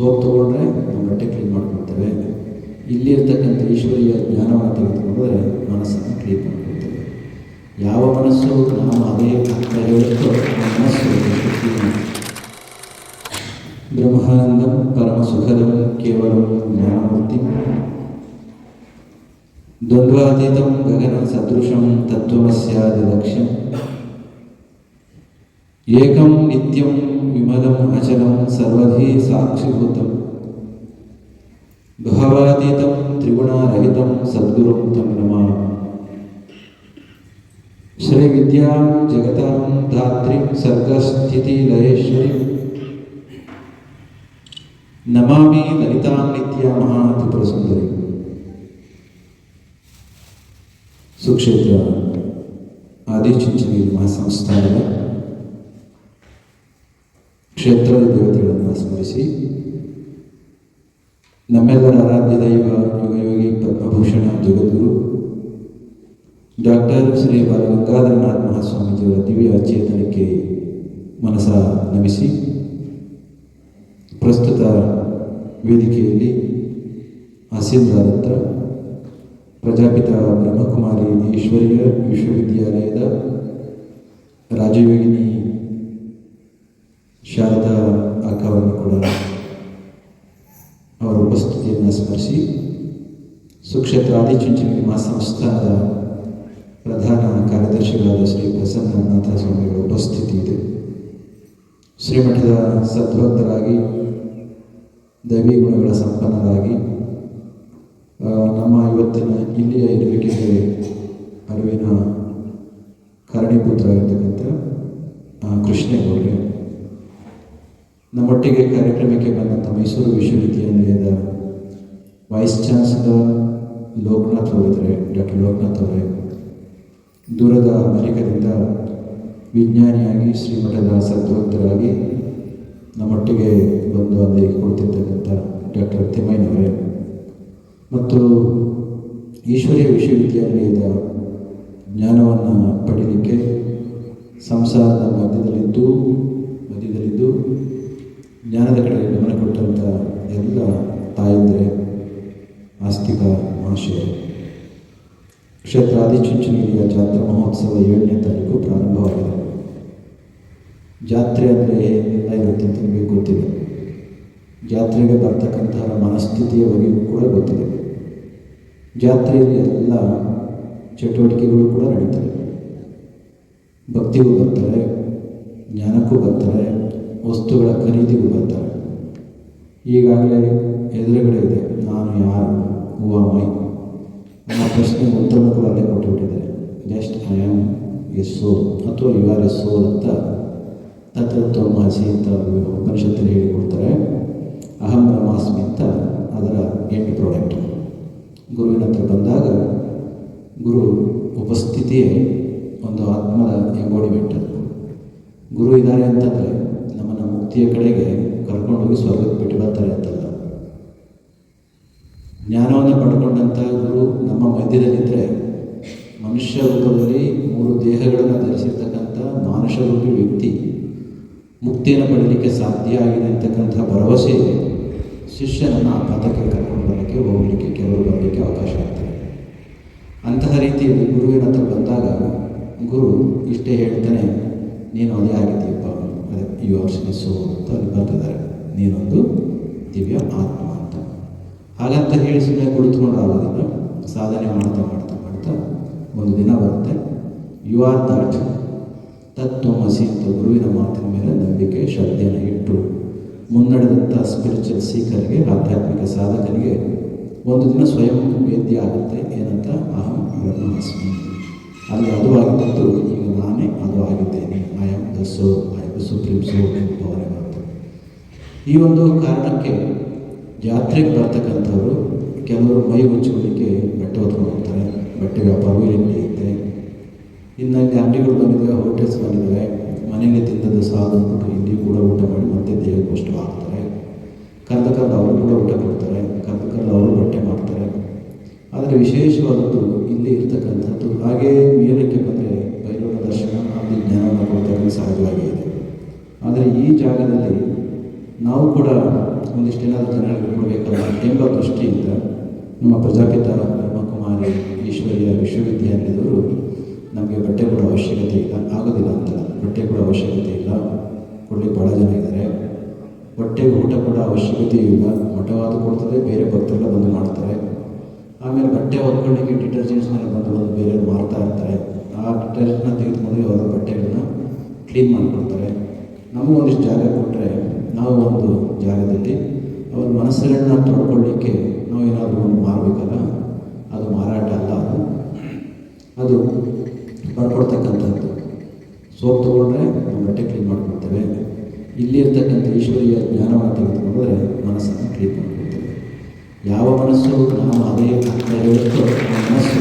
Soap ತೊಗೊಂಡ್ರೆ ನಮ್ಮ ಬಟ್ಟೆ ಕ್ಲೀನ್ ಮಾಡ್ಕೊಳ್ತೇವೆ. ಇಲ್ಲಿ ಇರ್ತಕ್ಕಂಥ ಈಶ್ವರೀಯ ಜ್ಞಾನವನ್ನು ತೆಗೆದುಕೊಂಡ್ರೆ ಮನಸ್ಸನ್ನು ಕ್ಲೀನ್ ಮಾಡ್ಕೊಳ್ತೇವೆ. ಯಾವ ಮನಸ್ಸು ನಾವು ಅದೇ ಅಂತ ಹೇಳುತ್ತೋ ಆ ಮನಸ್ಸು ಬ್ರಹ್ಮಾನಂದಂ ಪರಮ ಸುಖದಂ ಕೇವಲ ಜ್ಞಾನಮೂರ್ತಿ. ದ್ವಂದ್ವಾತೀತಂ ಗಗನ ಸದೃಶಂ ತತ್ವಮಸ್ಯಾದಿ ಲಕ್ಷ್ಯಂ एकम नित्यम विमलम अचलम सर्वधि साक्षीभूत भगवादीत त्रिगुणारहित सद्गुरु तम नम श्री विद्या जगता धात्री सर्गस्थिति लयेश्वरी नमा ललिता नित्या महात्र सुंदरी सुक्षेत्र आदि चिंचनी महासम ಕ್ಷೇತ್ರದ ದೇವತೆಗಳನ್ನು ಸ್ಮರಿಸಿ. ನಮ್ಮೆಲ್ಲರ ಆರಾಧ್ಯ ದೈವ ಯುಗಯೋಗಿ ಪದ್ಮಭೂಷಣ, ಜಗದ್ಗುರು. ಡಾಕ್ಟರ್ ಶ್ರೀ ಬಾಲಗಂಗಾಧರನಾಥ್ ಮಹಾಸ್ವಾಮೀಜಿಯವರ ದಿವ್ಯ ಚೇತನಕ್ಕೆ ಮನಸ ನಮಿಸಿ. ಪ್ರಸ್ತುತ ವೇದಿಕೆಯಲ್ಲಿ ಹಸೀಂದ್ರಾದತ್ತ ಪ್ರಜಾಪಿತ ಬ್ರಹ್ಮಕುಮಾರಿ ಈಶ್ವರ್ಯ ವಿಶ್ವವಿದ್ಯಾಲಯದ ರಾಜಯೋಗಿನಿ ಶಾರದಾ ಅಕ್ಕವನ್ನು ಕೂಡ ಅವರ ಉಪಸ್ಥಿತಿಯನ್ನು ಸ್ಮರಿಸಿ ಸುಕ್ಷೇತ್ರ ಮಾ ಮಹಾಸಂಸ್ಥಾನದ ಪ್ರಧಾನ ಕಾರ್ಯದರ್ಶಿಗಳಾದ ಶ್ರೀ ಪ್ರಸನ್ನನಾಥ ಸ್ವಾಮಿಗಳ ಉಪಸ್ಥಿತಿ ಇದೆ. ಶ್ರೀಮಠದ ಸದ್ಭಕ್ತರಾಗಿ, ದೈವಿ ಗುಣಗಳ ಸಂಪನ್ನರಾಗಿ ನಮ್ಮ ಇವತ್ತಿನ ಇಲ್ಲಿಯ ಇರುವಿಕೆಗೆ ಅರಿವಿನ ಕಾರಣೀಭೂತರಾಗಿರ್ತಕ್ಕಂಥ ಇರ್ತಕ್ಕಂಥ ಕೃಷ್ಣೇಗೌಡರೆ. ನಮ್ಮೊಟ್ಟಿಗೆ ಕಾರ್ಯಕ್ರಮಕ್ಕೆ ಬಂದಂಥ ಮೈಸೂರು ವಿಶ್ವವಿದ್ಯಾನಿಲಯದ ವೈಸ್ ಚಾನ್ಸಲರ್ ಲೋಕನಾಥ್ ಅವರಿದ್ದಾರೆ ಡಾಕ್ಟರ್ ಲೋಕನಾಥ್ ಅವರೇ, ದೂರದ ಅಮೆರಿಕದಿಂದ ವಿಜ್ಞಾನಿಯಾಗಿ ಶ್ರೀಮಠದ ಸದ್ಭಕ್ತರಾಗಿ ನಮ್ಮೊಟ್ಟಿಗೆ ಬಂದು ಅಲ್ಲಿ ಕೊಡ್ತಿರ್ತಕ್ಕಂಥ ಡಾಕ್ಟರ್ ತಿಮ್ಮಯ್ಯನವರೇ. ಮತ್ತು ಈಶ್ವರೀಯ ವಿಶ್ವವಿದ್ಯಾನಿಲಯದ ಜ್ಞಾನವನ್ನು ಪಡೀಲಿಕ್ಕೆ ಸಂಸಾರದ ಮಧ್ಯದಲ್ಲಿದ್ದು ಮಧ್ಯದಲ್ಲಿದ್ದು ಜ್ಞಾನದ ಕಡೆಗೆ ಗಮನ ಕೊಟ್ಟಂಥ ಎಲ್ಲ ತಾಯಂದರೆ, ಆಸ್ತಿಕ ಮಹಾಶಯ ಕ್ಷೇತ್ರ ಆದಿಚುಂಚನಗಿರಿಯ ಜಾತ್ರಾ ಮಹೋತ್ಸವ ಏಳನೇ ತಾರೀಕು ಪ್ರಾರಂಭವಾಗಿದೆ. ಜಾತ್ರೆ ಅಂದರೆ ಏನೆಲ್ಲ ಇರುತ್ತೆ ಅಂತ ನಿಮಗೆ ಗೊತ್ತಿದೆ. ಜಾತ್ರೆಗೆ ಬರ್ತಕ್ಕಂತಹ ಮನಸ್ಥಿತಿಯ ಬಗ್ಗೆಯೂ ಕೂಡ ಗೊತ್ತಿದೆ. ಜಾತ್ರೆಯಲ್ಲಿ ಎಲ್ಲ ಚಟುವಟಿಕೆಗಳು ಕೂಡ ನಡೀತವೆ ಭಕ್ತಿಗೂ ಬರ್ತಾರೆ, ಜ್ಞಾನಕ್ಕೂ ಬರ್ತಾರೆ ವಸ್ತುಗಳ ಖರೀದಿಗೂ ಬರ್ತಾರೆ. ಈಗಾಗಲೇ ಎದುರುಗಡೆ ಇದೆ. ನಾನು ಯಾರು? ಹೂವ, ಮೈ. ನಮ್ಮ ಪ್ರಶ್ನೆ ಉತ್ತರವನ್ನು ಕೂಡ ಅಲ್ಲೇ ಕೊಟ್ಟುಬಿಟ್ಟಿದ್ದಾರೆ. Just I am a soul. ಅಥವಾ ಯು ಆರ್ ಎ ಸೋಲ್ ಅಂತ ತತ್ವತ್ವಮಾಸಿ ಅಂತ ಉಪನಿಷತ್ತಲ್ಲಿ ಹೇಳಿಕೊಡ್ತಾರೆ. ಅಹಂ ಬ್ರಹ್ಮಾಸ್ಮಿ ಅಂತ ಅದರ ಎಂಡ್ ಪ್ರಾಡಕ್ಟ್. ಗುರುವಿನ ಹತ್ರ ಬಂದಾಗ ಗುರು ಉಪಸ್ಥಿತಿಯೇ ಒಂದು ಆತ್ಮದ ಎಂಬೋಡಿಮೆಂಟ್ ಗುರು ಇದ್ದಾರೆ ಅಂತಂದರೆ ಮುಕ್ತಿಯ ಕಡೆಗೆ ಕರ್ಕೊಂಡೋಗಿ ಸ್ವರ್ಗಕ್ಕೆ ಬಿಟ್ಟು ಬರ್ತಾರೆ ಅಂತಲ್ಲ ಜ್ಞಾನವನ್ನು ಪಡ್ಕೊಂಡಂಥ ಗುರು ನಮ್ಮ ಮಧ್ಯದಲ್ಲಿದ್ದರೆ ಮನುಷ್ಯ ರೂಪದಲ್ಲಿ ಮೂರು ದೇಹಗಳನ್ನು ಧರಿಸಿರ್ತಕ್ಕಂಥ ಮಾನುಷ ರೂಪಿ ವ್ಯಕ್ತಿ ಮುಕ್ತಿಯನ್ನು ಪಡೀಲಿಕ್ಕೆ ಸಾಧ್ಯ ಆಗಿದೆ ಅಂತಕ್ಕಂಥ ಭರವಸೆ ಶಿಷ್ಯನನ್ನು ಆ ಪಥಕ್ಕೆ ಕರ್ಕೊಂಡು ಬರಲಿಕ್ಕೆ, ಹೋಗಲಿಕ್ಕೆ ಕೆಲವರು ಬರಲಿಕ್ಕೆ ಅವಕಾಶ ಆಗ್ತದೆ. ಅಂತಹ ರೀತಿಯಲ್ಲಿ ಗುರುವಿನ ಹತ್ರ ಬಂದಾಗ ಗುರು ಇಷ್ಟೇ ಹೇಳ್ತಾನೆ, ನೀನು ಅದೇ ಆಗಿದ್ದೀಯಪ್ಪ. ಯು ಆರ್ ಸೋ ಅಂತ ಅಲ್ಲಿ ಬರ್ತಿದ್ದಾರೆ ನೀನೊಂದು ದಿವ್ಯ ಆತ್ಮ ಅಂತ. ಹಾಗಂತ ಹೇಳಿ ಸುಮ್ಮನೆ ಕುಳಿತುಕೊಂಡ್ರೆ ಆಗೋದಿಲ್ಲ ಸಾಧನೆ ಮಾಡ್ತಾ ಮಾಡ್ತಾ ಮಾಡ್ತಾ ಒಂದು ದಿನ ಬರುತ್ತೆ. ಯು ಆರ್ ದಟ್ ತತ್ವಮಸಿ ಅಂತ ಗುರುವಿನ ಮಾತಿನ ಮೇಲೆ ನಂಬಿಕೆ, ಶ್ರದ್ಧೆಯನ್ನು ಇಟ್ಟು ಮುನ್ನಡೆದಂಥ ಸ್ಪಿರಿಚುವಲ್ ಸೀಕರ್ಗೆ ಆಧ್ಯಾತ್ಮಿಕ ಸಾಧಕನಿಗೆ ಒಂದು ದಿನ ಸ್ವಯಂ ವೇದ್ಯ ಆಗುತ್ತೆ. ಏನಂತ ಅಹಂ ಬ್ರಹ್ಮಾಸ್ಮಿ. ಅಲ್ಲಿ ಅದು ಆಗಿದ್ದು, ಈಗ ನಾನೇ ಅದು ಆಗಿದ್ದೇನೆ. I am the so am the supreme so power ಅಂತ ಈ ಒಂದು ಕಾರಣಕ್ಕೆ ಜಾತ್ರೆಗೆ ಬರ್ತಕ್ಕಂಥವ್ರು ಕೆಲವರು ಮೈ ಮುಚ್ಚಿಕೊಳ್ಳಿಕ್ಕೆ ಬಟ್ಟೆ ಹೊತ್ಕೊಂಡು ಹೋಗ್ತಾರೆ, ಬಟ್ಟೆ ವ್ಯಾಪಾರವೂ ಇಲ್ಲಿ ನಡೆಯುತ್ತೆ ಇನ್ನು ಅಂಗಡಿಗಳು ಬಂದಿದ್ದಾವೆ, ಹೋಟೆಲ್ಸ್ ಬಂದಿದ್ದಾವೆ ಮನೆಗೆ ತಿಂದದ್ದು ಸಾಧು ಅಂದ್ಬಿಟ್ಟು ಇಲ್ಲಿ ಕೂಡ ಊಟ ಮಾಡಿ ಮತ್ತೆ ದೇಹಕ್ಕೆ ಅಷ್ಟು ಹಾಕ್ತಾರೆ ಕರೆದ ಕರೆದು ಅವರು ಕೂಡ ಊಟ ಕೊಡ್ತಾರೆ, ಕರೆದ ಕರೆದು ಅವರು ಬಟ್ಟೆ ಮಾಡ್ತಾರೆ. ಆದರೆ ವಿಶೇಷವಾದದ್ದು ಜಾಗದಲ್ಲಿ ನಾವು ಕೂಡ ಒಂದಿಷ್ಟು ಏನಾದರೂ ಜನಗಳಿಗೆ ಕೊಡಬೇಕಲ್ಲ ಎಂಬ ದೃಷ್ಟಿಯಿಂದ ನಮ್ಮ ಪ್ರಜಾಪಿತ ಬ್ರಹ್ಮಕುಮಾರಿ ಈಶ್ವರ್ಯ ವಿಶ್ವವಿದ್ಯಾಲಯದವರು ನಮಗೆ ಬಟ್ಟೆ ಕೊಡೋ ಅವಶ್ಯಕತೆ ಇಲ್ಲ ಆಗೋದಿಲ್ಲ ಅಂತ. ಬಟ್ಟೆ ಕೊಡೋ ಅವಶ್ಯಕತೆ ಇಲ್ಲ. ಕೊಡಲಿಕ್ಕೆ ಭಾಳ ಜನ ಇದ್ದಾರೆ. ಹೊಟ್ಟೆ ಊಟ ಕೂಡ ಅವಶ್ಯಕತೆ ಇಲ್ಲ. ಮಠವಾದ ಕೊಡ್ತದೆ ಬೇರೆ ಭಕ್ತರೆಲ್ಲ ಬಂದು ಮಾಡ್ತಾರೆ. ಆಮೇಲೆ ಬಟ್ಟೆ ಒಗ್ಗರಣೆಗೆ ಡಿಟರ್ಜೆಂಟ್ಸ್ನೆಲ್ಲ ಬಂದು ಬಂದು ಬೇರೆಯವ್ರು ಮಾರ್ತಾ ಇರ್ತಾರೆ. ಆ ಡಿಟರ್ಜೆಂಟ್ನ ತೆಗೆದುಕೊಂಡು ಅವರ ಬಟ್ಟೆಗಳನ್ನ ಕ್ಲೀನ್ ಮಾಡಿಕೊಡ್ತಾರೆ. ನಮಗೂ ಒಂದಿಷ್ಟು ಜಾಗ ಕೊಟ್ಟರೆ ನಾವು ಒಂದು ಜಾಗದಲ್ಲಿ ಅವ್ರ ಮನಸ್ಸುಗಳನ್ನ ತೊಡ್ಕೊಳ್ಳಿಕ್ಕೆ ನಾವು ಏನಾದರೂ ಒಂದು ಮಾರಬೇಕಲ್ಲ? ಅದು ಮಾರಾಟ ಅಲ್ಲ ಅದು. ಅದು ಬರ್ಕೊಡ್ತಕ್ಕಂಥದ್ದು ಸೋಪ್ ತೊಗೊಂಡ್ರೆ ನಾವು ಬಟ್ಟೆ ಕ್ಲೀನ್ ಮಾಡ್ಕೊಳ್ತೇವೆ. ಇಲ್ಲಿರ್ತಕ್ಕಂಥ ಈಶ್ವರಿಯ ಜ್ಞಾನವನ್ನು ತೆಗೆದುಕೊಂಡ್ರೆ ಮನಸ್ಸನ್ನು ಕ್ಲೀನ್ ಮಾಡ್ಕೊಳ್ತೇವೆ. ಯಾವ ಮನಸ್ಸು, ನಾವು ಅದೇ ಮನಸ್ಸು